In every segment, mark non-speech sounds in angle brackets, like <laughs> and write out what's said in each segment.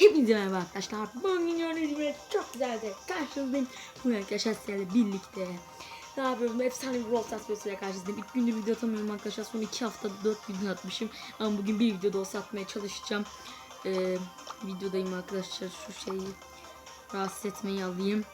Hepinize merhaba arkadaşlar. Bugün gibi çok güzel de karşınızdayım. Bugün arkadaşlar sizlerle birlikte ne yapıyorum? Efsane bir Brawl Stars videosuyla karşınızdayım. İlk gündür video atamıyorum arkadaşlar. Son iki haftada dört video atmışım. Ama bugün bir videoda olsa atmaya çalışacağım. Ee, videodayım arkadaşlar. Şu şeyi rahatsız etmeyi alayım.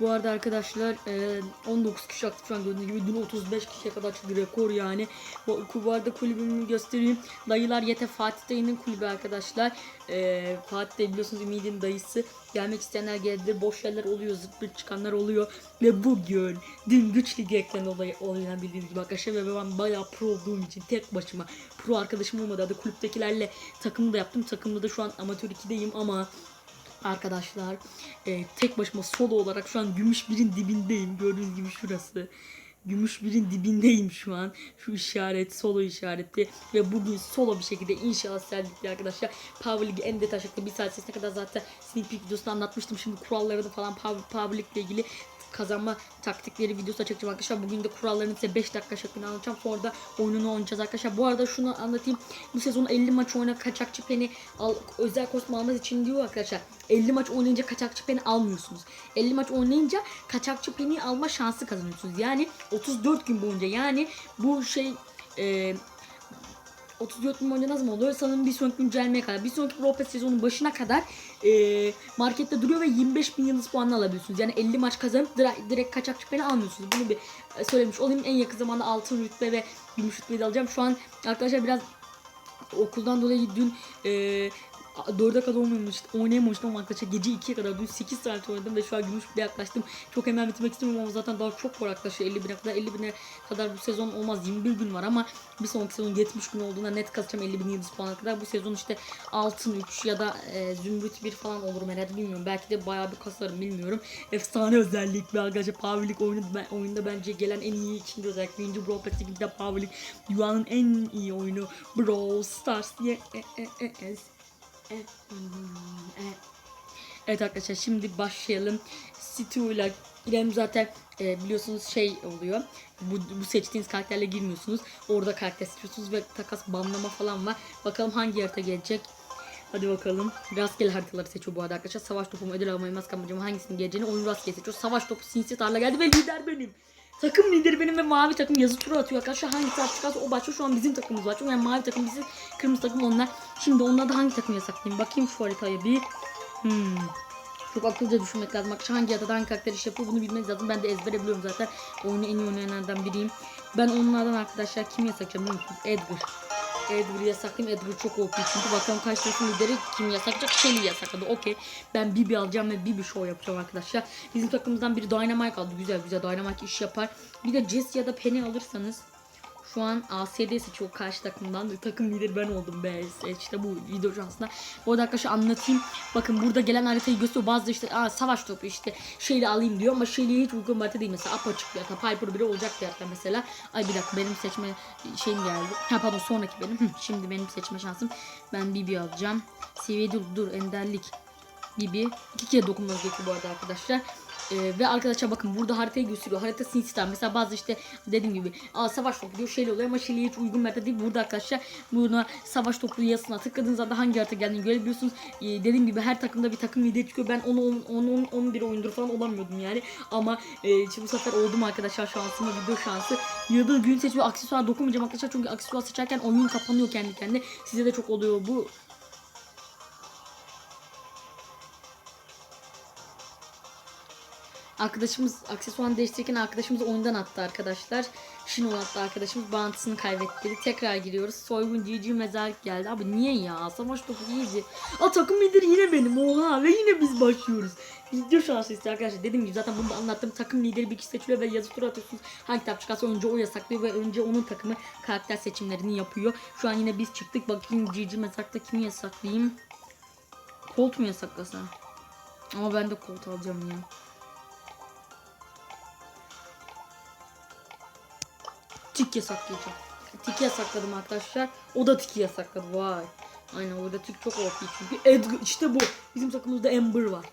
Bu arada arkadaşlar e, 19 kişi aktif şu an gördüğünüz gibi dün 35 kişiye kadar çıktı rekor yani. Bu, arada kulübümü göstereyim. Dayılar Yete Fatih Dayı'nın kulübü arkadaşlar. E, Fatih Dayı biliyorsunuz Ümid'in dayısı. Gelmek isteyenler geldi. Boş yerler oluyor. Zırt çıkanlar oluyor. Ve bugün dün güç ligi ekranı olayı oynayan bildiğiniz gibi arkadaşlar. Ve ben bayağı pro olduğum için tek başıma pro arkadaşım olmadı. Hadi kulüptekilerle takımı da yaptım. Takımda da şu an amatör 2'deyim ama arkadaşlar. E, tek başıma solo olarak şu an gümüş birin dibindeyim. Gördüğünüz gibi şurası. Gümüş birin dibindeyim şu an. Şu işaret solo işareti. Ve bugün solo bir şekilde inşallah sergilikli arkadaşlar. Power League en detay şekilde bir saat sesine kadar zaten sneak peek videosunda anlatmıştım. Şimdi kurallarını falan Power, Power League ile ilgili kazanma taktikleri videosu çekeceğim arkadaşlar. Bugün de kurallarını size 5 dakika şeklinde anlatacağım. Sonra da oyununu oynayacağız arkadaşlar. Bu arada şunu anlatayım. Bu sezon 50 maç oyna kaçakçı peni al, özel kostüm almanız için diyor arkadaşlar. 50 maç oynayınca kaçakçı peni almıyorsunuz. 50 maç oynayınca kaçakçı peni alma şansı kazanıyorsunuz. Yani 34 gün boyunca yani bu şey e, 34 gün boyunca nasıl oluyor? Sanırım bir sonraki güncellemeye kadar. Bir sonraki Brawl Pass sezonun başına kadar e, markette duruyor ve 25 bin yıldız puanını alabiliyorsunuz. Yani 50 maç kazanıp direkt, direkt kaçak şüpheni almıyorsunuz. Bunu bir e, söylemiş olayım. En yakın zamanda altın rütbe ve gümüş rütbeyi de alacağım. Şu an arkadaşlar biraz okuldan dolayı dün e, 4'e kadar oynamamıştım, oynayamamıştım ama arkadaşlar gece 2'ye kadar dün 8 saat oynadım ve şu an gümüş bile yaklaştım. Çok hemen bitirmek istemiyorum ama zaten daha çok var arkadaşlar 50 bine kadar 50 bine kadar bu sezon olmaz 21 gün var ama bir sonraki sezon 70 gün olduğunda net kasacağım 50 bin yıldız puana kadar. Bu sezon işte altın 3 ya da e, zümrüt 1 falan olurum herhalde bilmiyorum. Belki de bayağı bir kasarım bilmiyorum. Efsane özellik ve arkadaşlar League oyunu, ben, oyunda bence gelen en iyi ikinci özellik. Birinci Brawl Pass ikinci de League. Dünyanın en iyi oyunu Brawl Stars diye. E, e, e, e. Evet arkadaşlar şimdi başlayalım. Stu ile İrem zaten e, biliyorsunuz şey oluyor. Bu, bu seçtiğiniz karakterle girmiyorsunuz. Orada karakter seçiyorsunuz ve takas banlama falan var. Bakalım hangi harita gelecek. Hadi bakalım. Rastgele haritaları seçiyor bu arada arkadaşlar. Savaş topu mu ödül almayı maskam hangisinin geleceğini oyun rastgele seçiyor. Savaş topu sinsi tarla geldi ve lider benim. Takım lideri benim ve mavi takım yazı turu atıyor arkadaşlar. Hangi taraf çıkarsa o başlıyor. Şu an bizim takımımız var. Yani mavi takım bizi, kırmızı takım onlar. Şimdi onlarda hangi takım yasaklayayım? Bakayım şu haritaya bir. Hmm. Çok akıllıca düşünmek lazım. Arkadaşlar hangi haritada hangi karakter iş yapıyor bunu bilmek lazım. Ben de ezbere biliyorum zaten. Oyunu en iyi oynayanlardan biriyim. Ben onlardan arkadaşlar kim yasaklayacağım biliyor musunuz? Edgar. Edgar'ı yasaklayayım. Edgar çok OP çünkü bakalım kaç takım lideri kim yasaklayacak? Shelly yasakladı. Okey. Ben Bibi alacağım ve Bibi show yapacağım arkadaşlar. Bizim takımımızdan biri Dynamite aldı. Güzel güzel Dynamite iş yapar. Bir de Jess ya da Penny alırsanız şu an ASD seçiyor karşı takımdan. Takım lideri ben oldum be. İşte bu video şansında. Bu arada arkadaşlar anlatayım. Bakın burada gelen haritayı gösteriyor. Bazı işte Aa, savaş topu işte şeyle alayım diyor ama şeyle hiç uygun bir değil. Mesela apaçık bir harita. Piper bile olacak bir harita mesela. Ay bir dakika benim seçme şeyim geldi. Ha pardon sonraki benim. Şimdi benim seçme şansım. Ben Bibi alacağım. Seviye dur dur enderlik. Bibi. İki kere dokunmanız gerekiyor bu arada arkadaşlar. Ee, ve arkadaşlar bakın burada haritayı gösteriyor. Harita sinsitem. Mesela bazı işte dediğim gibi aa, savaş topu diyor şeyle oluyor ama şeyle hiç uygun bir harita değil. Burada arkadaşlar buna savaş topu yazısına tıkladığınız anda hangi harita geldiğini görebiliyorsunuz. Ee, dediğim gibi her takımda bir takım lideri çıkıyor. Ben 10 10 10 11 oyundur falan olamıyordum yani. Ama e, şimdi bu sefer oldum arkadaşlar şansıma video şansı. Yıldız gün seçiyor. Aksesuar dokunmayacağım arkadaşlar çünkü aksesuar seçerken oyun kapanıyor kendi kendine. Size de çok oluyor bu. Arkadaşımız aksesuarını değiştirirken arkadaşımız oyundan attı arkadaşlar. Şinol attı arkadaşımız bağıntısını kaybetti. Tekrar giriyoruz. Soygun GG mezarlık geldi. Abi niye ya? Savaş topu iyice. Aa takım lideri yine benim. Oha ve yine biz başlıyoruz. Video şansı istiyor arkadaşlar. Dediğim gibi zaten bunu da anlattım. Takım lideri bir kişi seçiliyor ve yazı tura atıyorsunuz. Hangi kitap çıkarsa önce o yasaklıyor ve önce onun takımı karakter seçimlerini yapıyor. Şu an yine biz çıktık. Bakayım GG mezarlıkta kimi yasaklayayım? Colt mu yasaklasa? Ama ben de Colt alacağım ya. Tik yasaklayacağım. Tik yasakladım arkadaşlar. O da tiki yasakladı. Vay. Aynen orada tik çok OP çünkü. Edgar işte bu. Bizim takımımızda Ember var.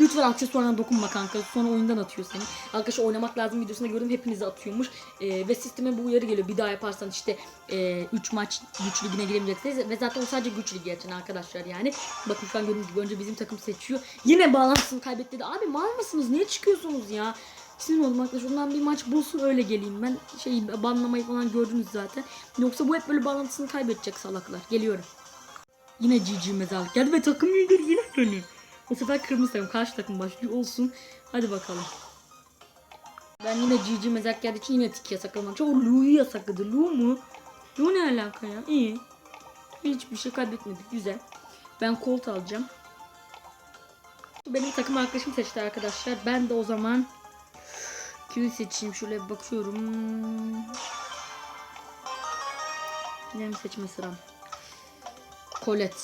Lütfen aksesuarına dokunma kanka. Sonra oyundan atıyor seni. Arkadaşlar oynamak lazım videosunda gördüm hepinizi atıyormuş. Ee, ve sisteme bu uyarı geliyor. Bir daha yaparsan işte 3 maç güç ligine giremeyeceksiniz. Ve zaten o sadece güç ligi için arkadaşlar yani. Bakın şu an gördüğünüz gibi önce bizim takım seçiyor. Yine bağlantısını kaybetti. Abi mal mısınız? Niye çıkıyorsunuz ya? Sinir oldum arkadaşlar. Ondan bir maç bulsun öyle geleyim ben. Şey banlamayı falan gördünüz zaten. Yoksa bu hep böyle bağlantısını kaybedecek salaklar. Geliyorum. Yine GG mezarlık geldi ve takım lideri yine dönüyor. Bu sefer kırmızı takım karşı takım başlıyor olsun. Hadi bakalım. Ben yine GG mezarlık geldiği için yine tik yasaklamak. Çok Lu'yu yasakladı. Lu mu? Lu ne alaka ya? İyi. Hiçbir şey kaybetmedik. Güzel. Ben Colt alacağım. Benim takım arkadaşım seçti arkadaşlar. Ben de o zaman kimi seçeyim? Şöyle bakıyorum. Mi seçme sıram? Colette.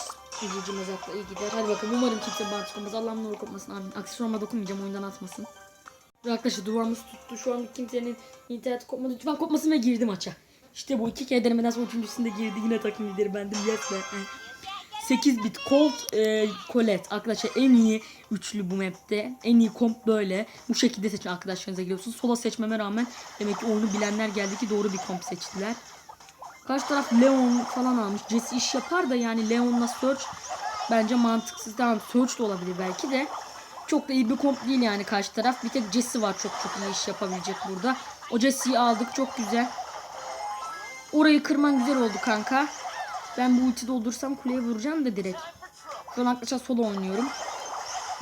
Üzücü mezakla iyi gider. Hadi bakalım umarım kimse bana çıkmaz. Allah'ım nur kopmasın. Amin. Aksesuarıma dokunmayacağım oyundan atmasın. Arkadaşlar duvarımız tuttu. Şu an kimsenin internet kopmadı. Lütfen kopmasın ve girdi maça. İşte bu iki kere denemeden sonra üçüncüsünde girdi. Yine takım lideri bendim. Yes. Eh. 8 bit Colt e, Colette arkadaşlar en iyi üçlü bu map'te. En iyi komp böyle. Bu şekilde seçin arkadaşlarınıza geliyorsunuz. Sola seçmeme rağmen demek ki oyunu bilenler geldi ki doğru bir komp seçtiler. Karşı taraf Leon falan almış. Jesse iş yapar da yani Leon'la Search bence mantıksız. Tamam Search de olabilir belki de. Çok da iyi bir komp değil yani karşı taraf. Bir tek Jesse var çok çok iyi iş yapabilecek burada. O Jesse'yi aldık çok güzel. Orayı kırman güzel oldu kanka. Ben bu ulti doldursam kuleye vuracağım da direkt. Şu an arkadaşlar solo oynuyorum.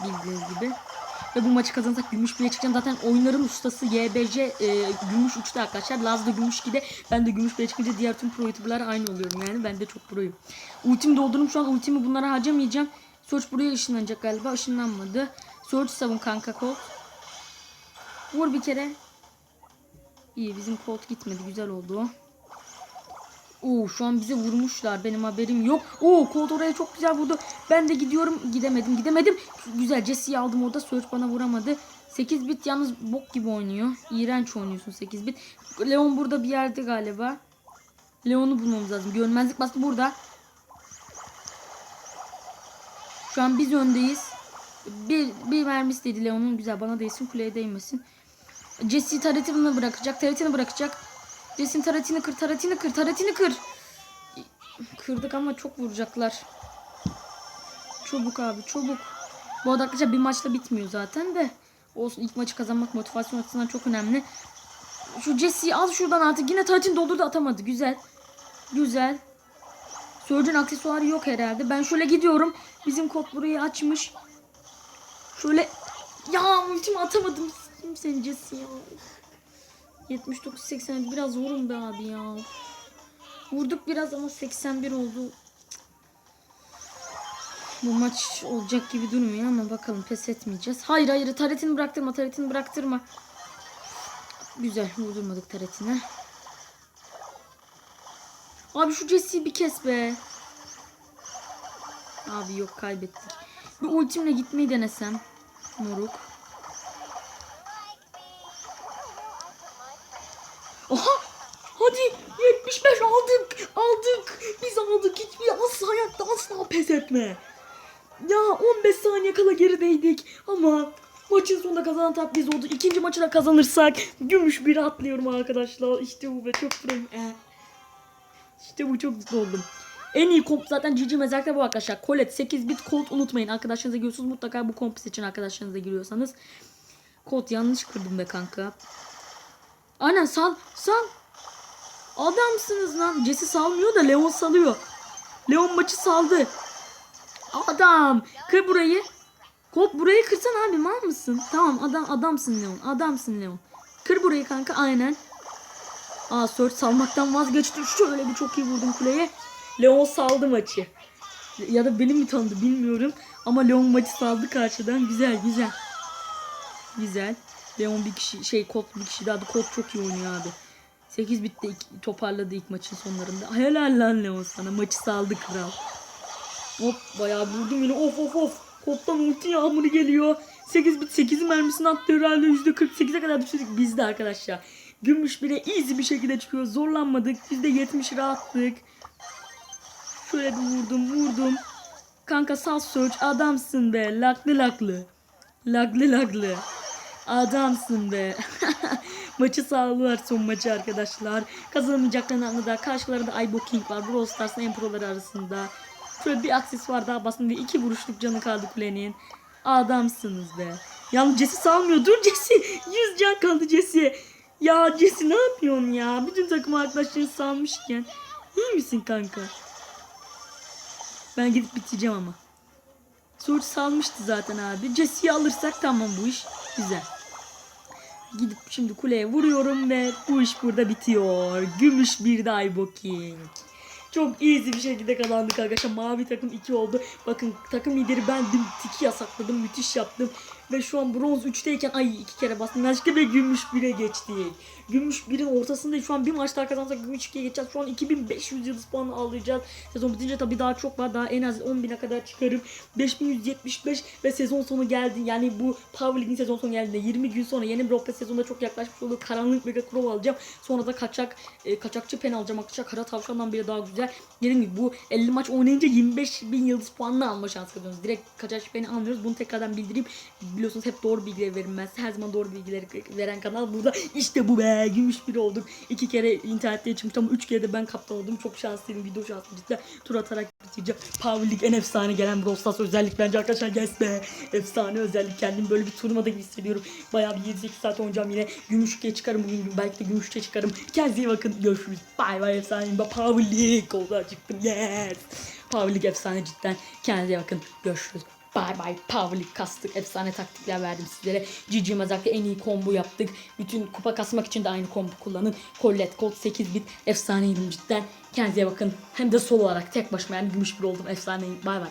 Bildiğiniz gibi. Ve bu maçı kazanırsak gümüş bile çıkacağım. Zaten oyunların ustası YBC e, gümüş 3'te arkadaşlar. Laz da gümüş 2'de. Ben de gümüş bile çıkınca diğer tüm pro youtuberlar aynı oluyorum yani. Ben de çok proyum. Ultimi doldururum şu an. Ultimi bunlara harcamayacağım. Search buraya ışınlanacak galiba. Işınlanmadı. Search savun kanka Colt. Vur bir kere. İyi bizim Colt gitmedi. Güzel oldu o. Oo şu an bize vurmuşlar. Benim haberim yok. Oo Colt oraya çok güzel vurdu. Ben de gidiyorum. Gidemedim. Gidemedim. Güzel Jesse'yi aldım orada. Search bana vuramadı. 8 bit yalnız bok gibi oynuyor. İğrenç oynuyorsun 8 bit. Leon burada bir yerde galiba. Leon'u bulmamız lazım. Görmezlik bastı burada. Şu an biz öndeyiz. Bir, bir mermisi dedi Leon'un güzel. Bana değsin kuleye değmesin. Jesse taretini bırakacak. Taretini bırakacak. Jesse'nin taretini kır. Taretini kır. Taretini kır. Kırdık ama çok vuracaklar. Çabuk abi çabuk. Bu arkadaşlar bir maçla bitmiyor zaten de. Olsun ilk maçı kazanmak motivasyon açısından çok önemli. Şu Jesse'yi al şuradan artık. Yine taretini doldurdu atamadı. Güzel. Güzel. Surge'ün aksesuarı yok herhalde. Ben şöyle gidiyorum. Bizim kod burayı açmış. Şöyle ya ultimi atamadım. Kim seni Jesse ya. 79 80 biraz vurun be abi ya. Vurduk biraz ama 81 oldu. Bu maç olacak gibi durmuyor ama bakalım pes etmeyeceğiz. Hayır hayır taretini bıraktırma taretini bıraktırma. Güzel vurdurmadık taretine. Abi şu Jesse'yi bir kes be. Abi yok kaybettik. Bir ultimle gitmeyi denesem. Moruk. Oha! Hadi 75 aldık. Aldık. Biz aldık. Hiçbir asla hayatta asla pes etme. Ya 15 saniye kala gerideydik. Ama maçın sonunda kazanan taraf biz olduk. İkinci maçı da kazanırsak gümüş bir atlıyorum arkadaşlar. İşte bu be çok mutluyum. Eh. İşte bu çok mutlu oldum. En iyi komp zaten Cici Mezar'da bu arkadaşlar. Colette 8 bit Colt unutmayın. Arkadaşlarınıza giriyorsunuz. Mutlaka bu komp seçin arkadaşlarınıza giriyorsanız. Colt yanlış kırdım be kanka. Aynen sal sal. Adamsınız lan. Jesse salmıyor da Leon salıyor. Leon maçı saldı. Adam. Kır burayı. Colt burayı kırsan abi mal mısın? Tamam adam adamsın Leon. Adamsın Leon. Kır burayı kanka aynen. Aa Search salmaktan vazgeçti. Şöyle bir çok iyi vurdum kuleye. Leon saldı maçı. Ya da benim mi tanıdı bilmiyorum. Ama Leon maçı saldı karşıdan. Güzel güzel. Güzel. Leon bir kişi şey Colt bir kişi daha. Colt çok iyi oynuyor abi. 8 bitti ilk, toparladı ilk maçın sonlarında. Helal lan Leon sana. Maçı saldı kral. Hop bayağı vurdum yine. Of of of. Colt'tan ulti yağmuru geliyor. 8 bit 8 mermisini attı herhalde. %48'e kadar düşürdük biz de arkadaşlar. Gümüş bile easy bir şekilde çıkıyor. Zorlanmadık. %70 rahatlık. Şöyle bir vurdum vurdum. Kanka sal search adamsın be. Laklı laklı. Laglı laglı. Adamsın be. <laughs> Maçı sağlıyorlar son maçı arkadaşlar. Kazanamayacaklarını anladılar. Karşılarında Ibo King var. Brawl Stars'ın en proları arasında. Şöyle bir aksesuar daha basın ve iki vuruşluk canı kaldı kulenin. Adamsınız be. Yalnız Jesse salmıyor. Dur Jesse. <laughs> 100 can kaldı Jesse. Ya Jesse ne yapıyorsun ya? Bütün takım arkadaşlarını salmışken. İyi misin kanka? Ben gidip bitireceğim ama. Surge salmıştı zaten abi. Jesse'yi alırsak tamam bu iş. Güzel. Gidip şimdi kuleye vuruyorum ve bu iş burada bitiyor. Gümüş bir de Ibo King. Çok easy bir şekilde kazandık arkadaşlar. Mavi takım 2 oldu. Bakın takım lideri bendim. Tiki yasakladım. Müthiş yaptım. Ve şu an bronz 3'teyken ay iki kere bastım. Yanlışlıkla ve gümüş 1'e geçtik. Gümüş 1'in ortasındayız. Şu an bir maç daha kazansak gümüş 2'ye geçeceğiz. Şu an 2500 yıldız puanı alacağız. Sezon bitince tabii daha çok var. Daha en az 10.000'e kadar çıkarım. 5175 ve sezon sonu geldi. Yani bu Power League'in sezon sonu geldiğinde 20 gün sonra yeni Brawl Pass sezonunda çok yaklaşmış olur. Karanlık Mega Crow alacağım. Sonra da kaçak e, kaçakçı pen alacağım. Arkadaşlar kara tavşandan bile daha güzel. Dediğim gibi bu 50 maç oynayınca 25 bin yıldız puanını alma şansı kazanıyoruz. Direkt kaçakçı peni almıyoruz. Bunu tekrardan bildireyim. Biliyorsunuz hep doğru ben. size. Her zaman doğru bilgileri veren kanal burada. İşte bu be. Gümüş biri olduk. İki kere internette çıkmıştım ama üç kere de ben kaptan oldum. Çok şanslıyım. Video şanslıyım cidden. Tur atarak bitireceğim. Power League en efsane gelen Brawl Stars özellik bence arkadaşlar. Yes be. Efsane özellik. Kendimi böyle bir turnuvada gibi hissediyorum. Bayağı bir 7-8 saat oynayacağım yine. Gümüşlüğe çıkarım bugün. Belki de gümüşlüğe çıkarım. Kendinize iyi bakın. Görüşürüz. Bye bye efsane. Power League oldu çıktım. Yes. Power League efsane cidden. Kendinize iyi bakın. Görüşürüz. Bye bye League kastık. Efsane taktikler verdim sizlere. GG Mazak'ta en iyi combo yaptık. Bütün kupa kasmak için de aynı combo kullanın. Colette Colt 8 bit. Efsaneydim cidden. Kendinize bakın. Hem de solo olarak tek başıma yani gümüş bir oldum. Efsaneyim. Bye bye.